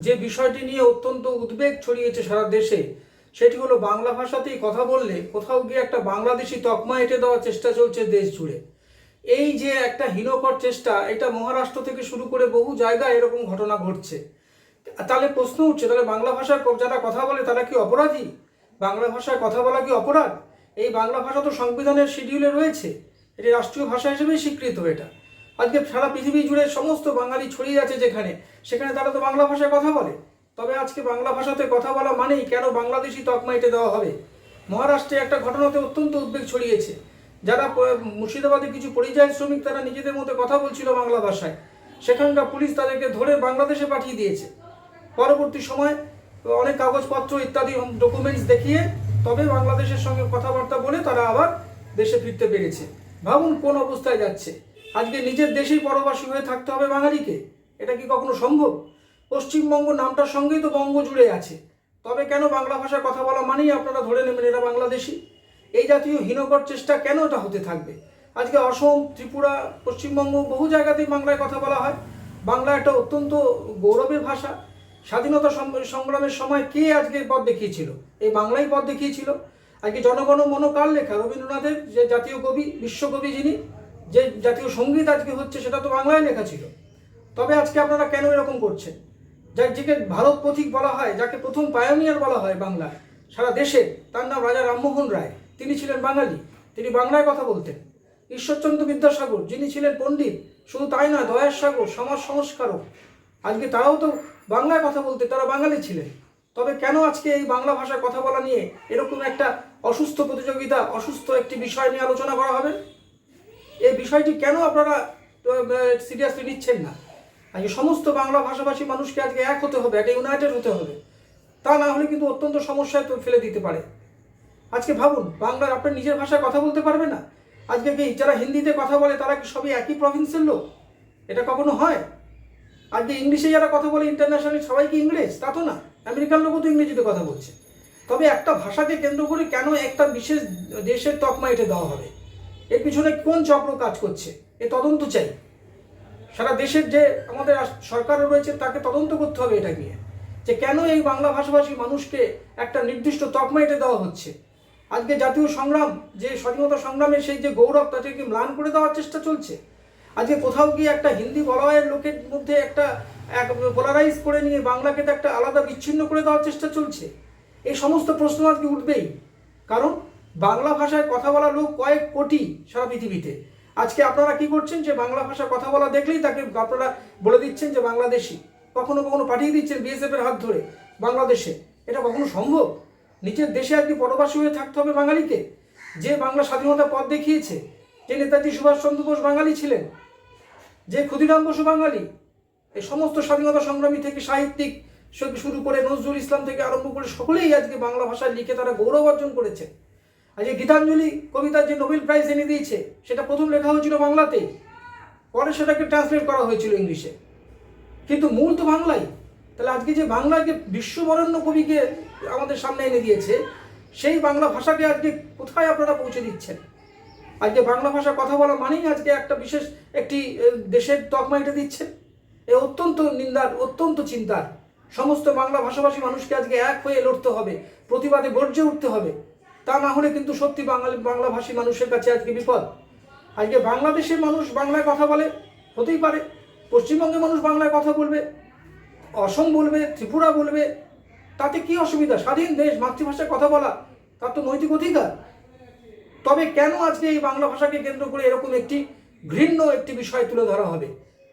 যে বিষয়টি নিয়ে অত্যন্ত উদ্বেগ ছড়িয়েছে সারা দেশে, সেটি হলো বাংলা ভাষাতেই কথা বললে কোথাও গিয়ে একটা বাংলাদেশি তকমা এঁটে দেওয়ার চেষ্টা চলছে দেশ জুড়ে। এই যে একটা হীনকর চেষ্টা, এটা মহারাষ্ট্র থেকে শুরু করে বহু জায়গায় এরকম ঘটনা ঘটছে। তাহলে প্রশ্ন উঠছে, তাহলে বাংলা ভাষায় যারা কথা বলে তারা কি অপরাধী? বাংলা ভাষায় কথা বলা কি অপরাধ? এই বাংলা ভাষা তো সংবিধানের শিডিউলে রয়েছে। এটি রাষ্ট্রীয় ভাষা হিসেবেই স্বীকৃত এটা। আজকে সারা পৃথিবী জুড়ে সমস্ত বাঙালি ছড়িয়ে আছে যেখানে, সেখানে তারা তো বাংলা ভাষায় কথা বলে। তবে আজকে বাংলা ভাষাতে কথা বলা মানেই কেন বাংলাদেশি তকমা এঁটে দেওয়া হবে? মহারাষ্ট্রে একটা ঘটনাতে অত্যন্ত উদ্বেগ ছড়িয়েছে, যারা মুর্শিদাবাদে কিছু পরিযায়ী শ্রমিক তারা নিজেদের মধ্যে কথা বলছিল বাংলা ভাষায়। সেখানকার পুলিশ তাদেরকে ধরে বাংলাদেশে পাঠিয়ে দিয়েছে। পরবর্তী সময় অনেক কাগজপত্র ইত্যাদি ডকুমেন্টস দেখিয়ে তবে বাংলাদেশের সঙ্গে কথাবার্তা বলে তারা আবার দেশে ফিরতে পেরেছে। ভাবুন কোন অবস্থায় যাচ্ছে। আজকে নিজের দেশেই পরবাসী হয়ে থাকতে হবে বাঙালিকে? এটা কি কখনো সম্ভব? পশ্চিমবঙ্গ নামটার সঙ্গেই তো বঙ্গ জুড়ে আছে। তবে কেন বাংলা ভাষায় কথা বলা মানেই আপনারা ধরে নেবেন এরা বাংলাদেশি? এই জাতীয় হীনকর চেষ্টা কেন এটা হতে থাকবে? আজকে অসম, ত্রিপুরা, পশ্চিমবঙ্গ বহু জায়গাতেই বাংলায় কথা বলা হয়। বাংলা একটা অত্যন্ত গৌরবের ভাষা। স্বাধীনতা সংগ্রামের সময় কে আজকে পথ দেখিয়েছিল? এই বাংলাই পথ দেখিয়েছিল। আজকে জনগণ মন কার লেখা। রবীন্দ্রনাথের যে জাতীয় কবি, বিশ্বকবি যিনি যে জাতীয় সংগীত আজকে হচ্ছে সেটা তো বাংলায় লেখা ছিল। তবে আজকে আপনারা কেন এরকম করছেন? যার যাকে ভারত পথিক বলা হয়, যাকে প্রথম পায়োনিয়ার বলা হয় বাংলায়, সারা দেশে তার নাম রাজা রামমোহন রায়। তিনি ছিলেন বাঙালি, তিনি বাংলায় কথা বলতেন। ঈশ্বরচন্দ্র বিদ্যাসাগর, যিনি ছিলেন পণ্ডিত, শুধু তাই নয়, দয়ার সাগর, সমাজ সংস্কারক। আজকে তারাও তো বাংলায় কথা বলতে, তারা বাঙালি ছিলেন। তবে কেন আজকে এই বাংলা ভাষায় কথা বলা নিয়ে এরকম একটা অসুস্থ প্রতিযোগিতা, অসুস্থ একটি বিষয় নিয়ে আলোচনা করা হবে? এই বিষয়টি কেন আপনারা সিরিয়াসলি নিচ্ছেন না? আজকে সমস্ত বাংলা ভাষাভাষী মানুষকে আজকে এক হতে হবে, একটা ইউনাইটেড হতে হবে। তা না হলে কিন্তু অত্যন্ত সমস্যায় তো ফেলে দিতে পারে। আজকে ভাবুন, বাংলার আপনার নিজের ভাষায় কথা বলতে পারবে না? আজকে কি যারা হিন্দিতে কথা বলে, তারা কি সবই একই প্রভিন্সের লোক? এটা কখনো হয়? আজকে ইংলিশে যারা কথা বলে ইন্টারন্যাশনালি সবাই কি ইংলিশ তা তো না। আমেরিকার লোকও তো ইংরেজিতে কথা বলছে। তবে একটা ভাষাকে কেন্দ্র করে কেন একটা বিশেষ দেশের তকমা এটে দেওয়া হবে? এর পিছনে কোন চক্র কাজ করছে? এ তদন্ত চাই। সারা দেশের যে আমাদের সরকার রয়েছে, তাকে তদন্ত করতে হবে এটা নিয়ে। যে কেন এই বাংলা ভাষাভাষী মানুষকে একটা নির্দিষ্ট তকমা এটা দেওয়া হচ্ছে? আজকে জাতীয় সংগ্রাম, যে স্বাধীনতা সংগ্রামের সেই যে গৌরব তাদেরকে ম্লান করে দেওয়ার চেষ্টা চলছে? আজকে কোথাও গিয়ে একটা হিন্দি বলয়ের লোকের মধ্যে একটা, এক পোলারাইজ করে নিয়ে বাংলাকে তো একটা আলাদা বিচ্ছিন্ন করে দেওয়ার চেষ্টা চলছে। এই সমস্ত প্রশ্ন আজকে উঠবেই। কারণ বাংলা ভাষায় কথা বলা লোক কয়েক কোটি সারা পৃথিবীতে। আজকে আপনারা কি করছেন যে বাংলা ভাষায় কথা বলা দেখলেই তাকে আপনারা বলে দিচ্ছেন যে বাংলাদেশি। কখনো কখনো পাঠিয়ে দিচ্ছেন বিএসএফ এর হাত ধরে বাংলাদেশে। এটা কখনো সম্ভব? নিজের দেশে আর কি পরবাসী হয়ে থাকতে হবে বাঙালিকে? যে বাংলা স্বাধীনতার পথ দেখিয়েছে, যে নেতাজি সুভাষচন্দ্র বোস বাঙালি ছিলেন, যে ক্ষুদিরাম বসু বাঙালি, এই সমস্ত স্বাধীনতা সংগ্রামী থেকে সাহিত্যিক শুরু করে নজরুল ইসলাম থেকে আরম্ভ করে সকলেই আজকে বাংলা ভাষায় লিখে তারা গৌরব অর্জন করেছে আজকে গীতাঞ্জলি কবিতার যে নোবেল প্রাইজ এনে দিয়েছে, সেটা প্রথম লেখা হয়েছিল বাংলাতে। পরে সেটাকে ট্রান্সলেট করা হয়েছিল ইংলিশে। কিন্তু মূল তো বাংলাই। তাহলে আজকে যে বাংলাকে বিশ্ববরণ্য কবিকে আমাদের সামনে এনে দিয়েছে, সেই বাংলা ভাষাকে আজকে কোথায় আপনারা পৌঁছে দিচ্ছেন? আজকে বাংলা ভাষা কথা বলা মানেই আজকে একটা বিশেষ একটি দেশের তকমা এটা দিচ্ছেন এ অত্যন্ত নিন্দার, অত্যন্ত চিন্তার। সমস্ত বাংলা ভাষাভাষী মানুষকে আজকে এক হয়ে লড়তে হবে। প্রতিবাদে গর্জে উঠতে হবে। তা না হলে কিন্তু সত্যি বাঙালি, বাংলাভাষী মানুষের কাছে আজকে বিপদ। আজকে বাংলাদেশের মানুষ বাংলায় কথা বলে, হতেই পারে। পশ্চিমবঙ্গের মানুষ বাংলায় কথা বলবে, অসম বলবে, ত্রিপুরা বলবে, তাতে কি অসুবিধা? স্বাধীন দেশ, মাতৃভাষায় কথা বলা, তার তো নৈতিক অধিকার। তবে কেন আজকে এই বাংলা ভাষাকে কেন্দ্র করে এরকম একটি ঘৃণ্য একটি বিষয় তুলে ধরা হবে?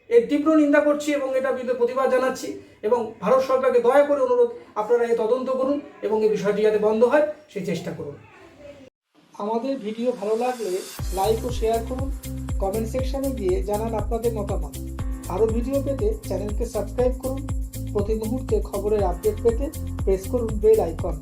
এর তীব্র নিন্দা করছি এবং এটা বিরুদ্ধে প্রতিবাদ জানাচ্ছি এবং ভারত সরকারকে দয়া করে অনুরোধ, আপনারা এই তদন্ত করুন এবং এই বিষয়টি যাতে বন্ধ হয় সেই চেষ্টা করুন। আমাদের ভিডিও ভালো লাগলে লাইক ও শেয়ার করুন কমেন্ট সেকশনে গিয়ে জানান আপনাদের মতামত। আরও ভিডিও পেতে চ্যানেলকে সাবস্ক্রাইব করুন, প্রতি মুহূর্তে খবরের আপডেট পেতে প্রেস করুন বেল আইকন